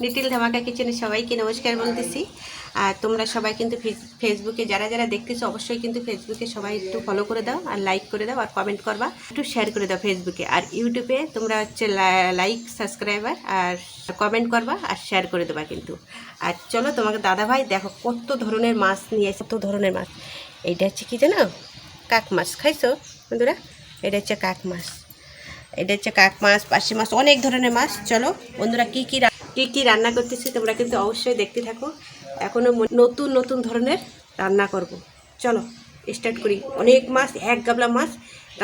Little ধামাকা কিচেনে সবাইকে নমস্কার বলতেছি। আর তোমরা সবাই কিন্তু ফেস- ফেসবুকে যারা যারা দেখতেছো, অবশ্যই কিন্তু ফেসবুকে সবাই একটু ফলো করে দাও আর লাইক করে দাও আর কমেন্ট করবা। একটু শেয়ার করে দাও ফেসবুকে আর ইউটিউবে তোমরা হচ্ছে লাইক সাবস্ক্রাইবার আর কমেন্ট করবা আর শেয়ার করে দেবা কিন্তু। আর চলো তোমাকে দাদা ভাই, দেখো কত ধরনের মাছ নিয়ে এসে কত ধরনের মাছ। এইটা হচ্ছে কি জানো? কাক মাছ, খাইছো বন্ধুরা? এটা হচ্ছে কাক মাছ। এটা হচ্ছে কাক মাছ পাশি মাছ, অনেক ধরনের মাছ। চলো বন্ধুরা কী কী কী কী রান্না করতেছি তোমরা কিন্তু অবশ্যই দেখতে থাকো। এখনও নতুন নতুন ধরনের রান্না করব। চলো স্টার্ট করি। অনেক মাছ, এক গাবলা মাছ।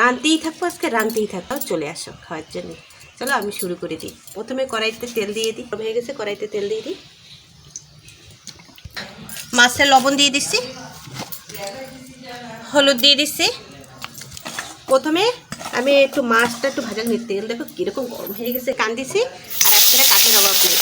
রানতেই থাকব আজকে, রানতেই থাকব। চলে আসো খাওয়ার জন্য। চলো, আমি শুরু করে দিই। প্রথমে কড়াইতে তেল দিয়ে দিই। হয়ে গেছে, কড়াইতে তেল দিয়ে দিই। মাছের লবণ দিয়ে দিচ্ছি। হলুদ দিয়ে দিচ্ছি। প্রথমে আমি একটু মাছটা একটু ভাজা নিয়ে তেল দেখো কীরকম গরম হয়ে গেছে। কান্দিছি একটা কাঠের অভাব নেই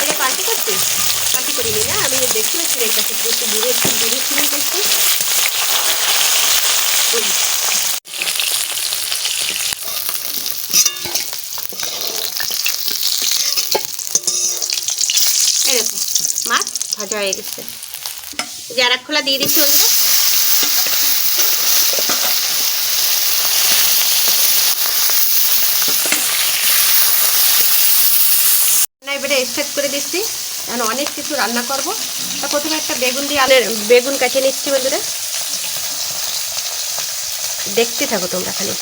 এটা পাল্টি করছি করিনি না আমি দেখতে পাচ্ছি না একটু একটু দূরে একটু দূরে শুনে দেখছি ওই। এই দেখো মাছ ভাজা হয়ে গেছে। যে খোলা দিয়ে দিচ্ছি না, এবারে স্টার্ট করে দিচ্ছি। এখন অনেক কিছু রান্না করব। তা প্রথমে একটা বেগুন দিয়ে আলু বেগুন কাটে নিচ্ছি বন্ধুরা। দেখতে থাকো তোমরা খালি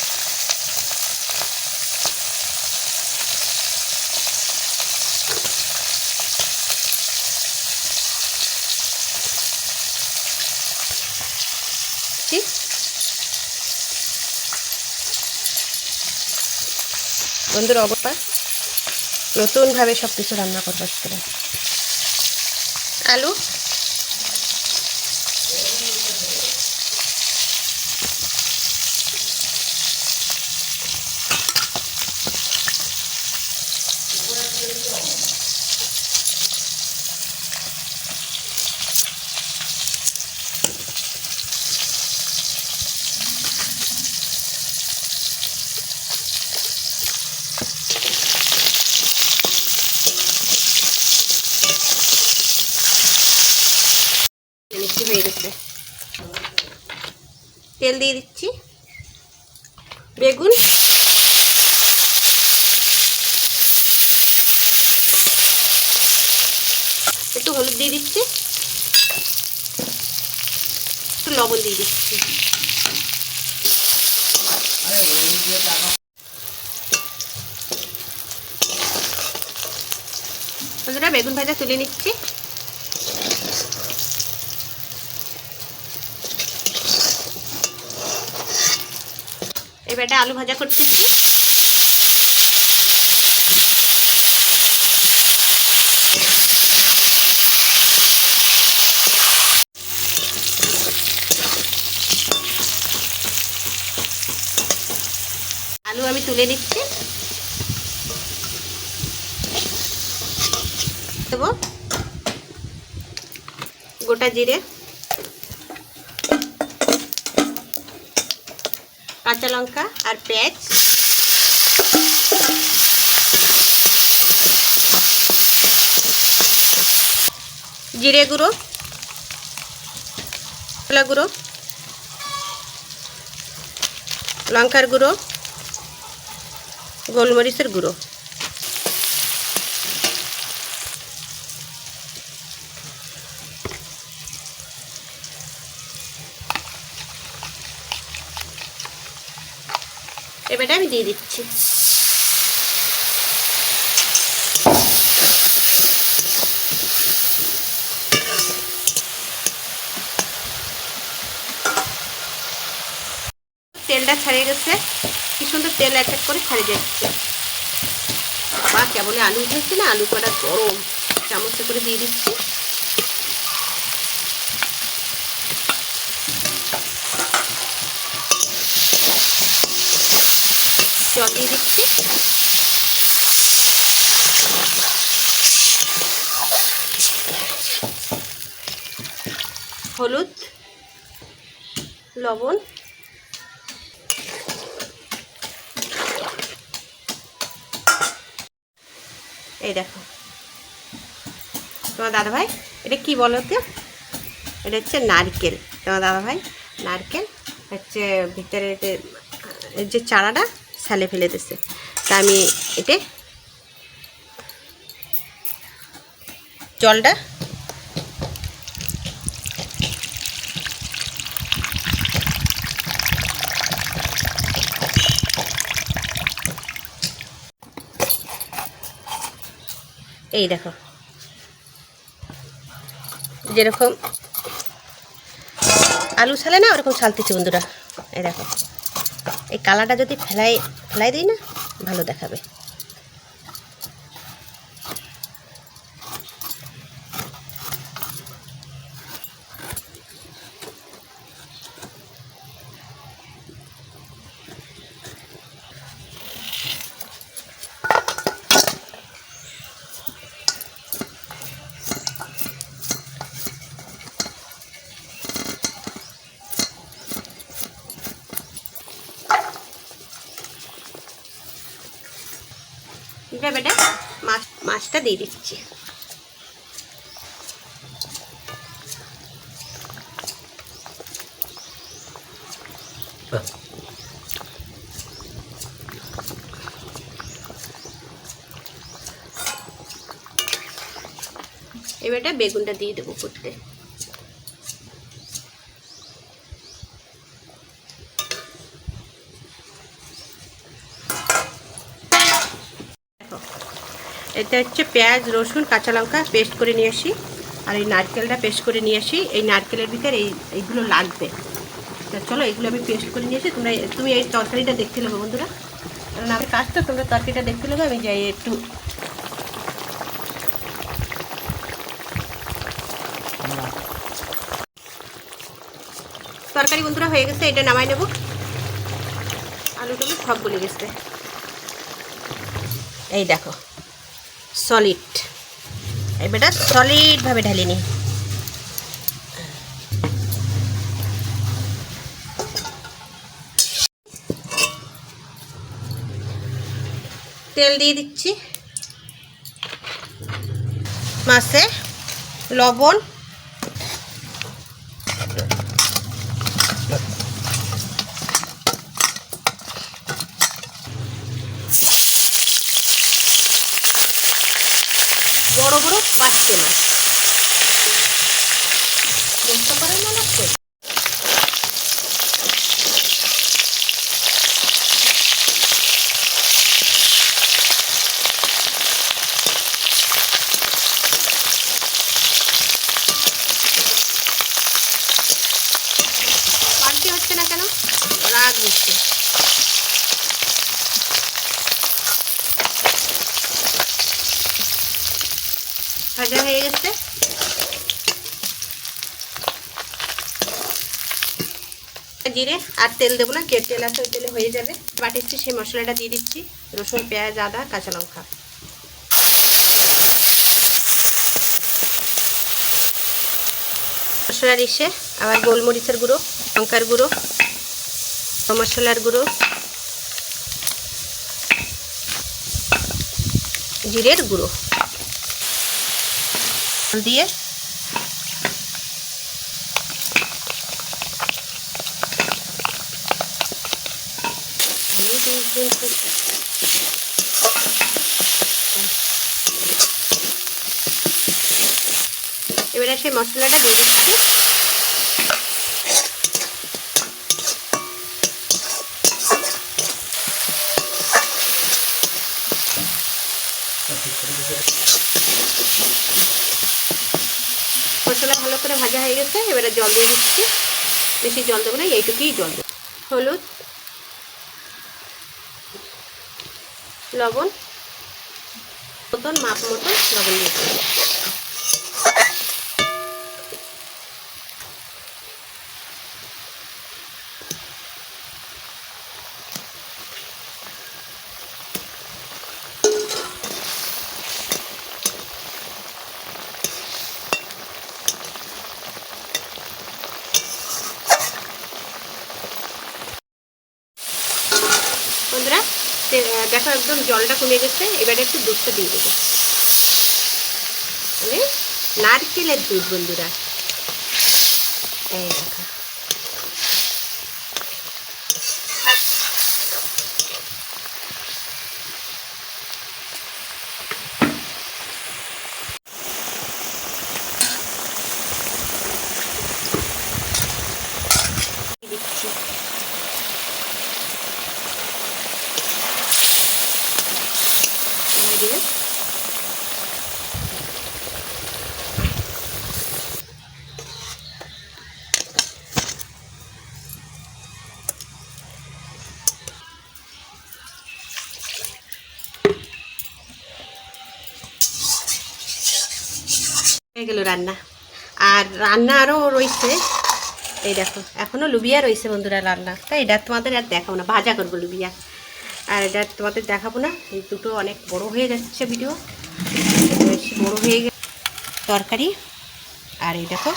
ঠিক বন্ধুর অবস্থা। নতুনভাবে সব কিছু রান্না করব আজকে আলু মিষ্টি হয়ে গেছে তেল দিয়ে দিচ্ছি। বেগুন। একটু হলুদ দিয়ে দিচ্ছি। একটু লবণ দিয়ে দিচ্ছি। বন্ধুরা, বেগুন ভাজা তুলে নিচ্ছি। এবারটা আলু ভাজা করতেছি আলু আমি তুলে নিচ্ছি। দেবো। গোটা জিরে। কাঁচা লঙ্কা আর পেঁয়াজ। জিরে গুঁড়ো মশলা গুঁড়ো লঙ্কার গুঁড়ো গোলমরিচের গুঁড়ো। এবারে আমি দিয়ে দিচ্ছি। তেলটা ছাড়িয়ে গেছে। কি সুন্দর তেল এক এক করে ছাড়িয়ে যাচ্ছে বা কেবল আলু উঠেছে না? আলু কটা গরম। চামচে করে দিয়ে দিচ্ছি। জল দিয়ে দিচ্ছি। হলুদ, লবণ, এই দেখো। তোমার দাদা ভাই এটা কি বলো তো? এটা হচ্ছে নারকেল। তোমার দাদা ভাই নারকেল হচ্ছে ভিতরে যে যে চারাটা সালে ফেলে দিচ্ছে তা আমি এতে জলটা এই দেখো। যেরকম আলু ছালে না, ওরকম ছালতেছে বন্ধুরা। এই দেখো। এই কালারটা যদি ফেলাই ফেলাই দিই না ভালো দেখাবে এটা বেটা মাছ মাছটা দিয়ে দিচ্ছি। এবারটা বেগুনটা দিয়ে দেবো করতে দেখো এটা হচ্ছে পেঁয়াজ, রসুন, কাঁচা লঙ্কা পেস্ট করে নিয়ে আসি। আর এই নারকেলটা পেস্ট করে নিয়ে আসি। এই নারকেলের ভিতরে এই, এইগুলো লাগবে। তা চলো এগুলো আমি পেস্ট করে নিয়ে আসি। তোমরা তুমি এই তরকারিটা দেখতে নেব বন্ধুরা। কারণ আমি কাজটা তোমরা তরকারিটা দেখতে নেব, আমি যাই একটু। তরকারি বন্ধুরা হয়ে গেছে, এটা নামাই নেব। আলুগুলো সব গলে গেছে। এই দেখো। সলিড এবারটা সলিডভাবে ঢালি নি। তেল দিয়ে দিচ্ছি। মাছে লবণ বড় বড় পাঁচটে মাছ বুঝতে পারেন না লাগছে পাল্টে হচ্ছে না কেন রাগ হচ্ছে ভাজা হয়ে গেছে। জিরে আর তেল দেবো না যে তেল আছে তেলে হয়ে যাবে। বাটিচ্ছি সেই মশলাটা দিয়ে দিচ্ছি, রসুন, পেঁয়াজ, আদা, কাঁচা লঙ্কা। মশলা দিচ্ছে আবার গোলমরিচের গুঁড়ো, লঙ্কার গুঁড়ো, মশলার গুঁড়ো। জিরের গুঁড়ো। দিয়ে এবারে সেই মশলাটা দিয়ে দিচ্ছি। মশলা ভালো করে ভাজা হয়ে গেছে, এবারে জল দিয়ে দিচ্ছি। বেশি জল দেবো না, এইটুকুই জল দেবো। হলুদ, লবণ, মতন, মাপ মতন লবণ দিয়ে দেবো বন্ধুরা তে- আহ, দেখো একদম জলটা কমে গেছে, এবারে একটু দুধটা দিয়ে দেবো। মানে নারকেলের দুধ বন্ধুরা। এই দেখো দিচ্ছি এবার দিয়ে হয়ে গেল রান্না। আর রান্না আরও রয়েছে। এই দেখো এখনও লুবিয়া রয়েছে বন্ধুরা রান্না। তাই এটা তোমাদের আর দেখাবো না, ভাজা করব লুবিয়া। আর এটা তোমাদের দেখাবো না, এই দুটো অনেক বড় হয়ে যাচ্ছে ভিডিও বড় হয়ে গেছে তরকারি। আর এই দেখো,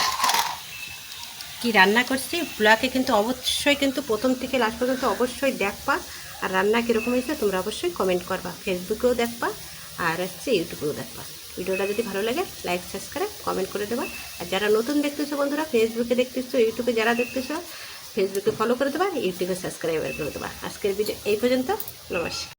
কি রান্না করছি? ব্লগে কিন্তু অবশ্যই কিন্তু প্রথম থেকে লাস্ট পর্যন্ত অবশ্যই দেখবা। আর রান্না কীরকম হয়েছে তোমরা অবশ্যই কমেন্ট করবা। ফেসবুকেও দেখবা, আর হচ্ছে ইউটিউবেও দেখবা। ভিডিওটা যদি ভালো লাগে লাইক সাবস্ক্রাইব কমেন্ট করে দেবা। আর যারা নতুন দেখতেছো বন্ধুরা ফেসবুকে দেখতেছো ইউটিউবে যারা দেখতেছো ফেসবুকে ফলো করে দেবা ইউটিউবে সাবস্ক্রাইবার করে দেবা। আজকের ভিডিও এই পর্যন্ত, নমস্কার।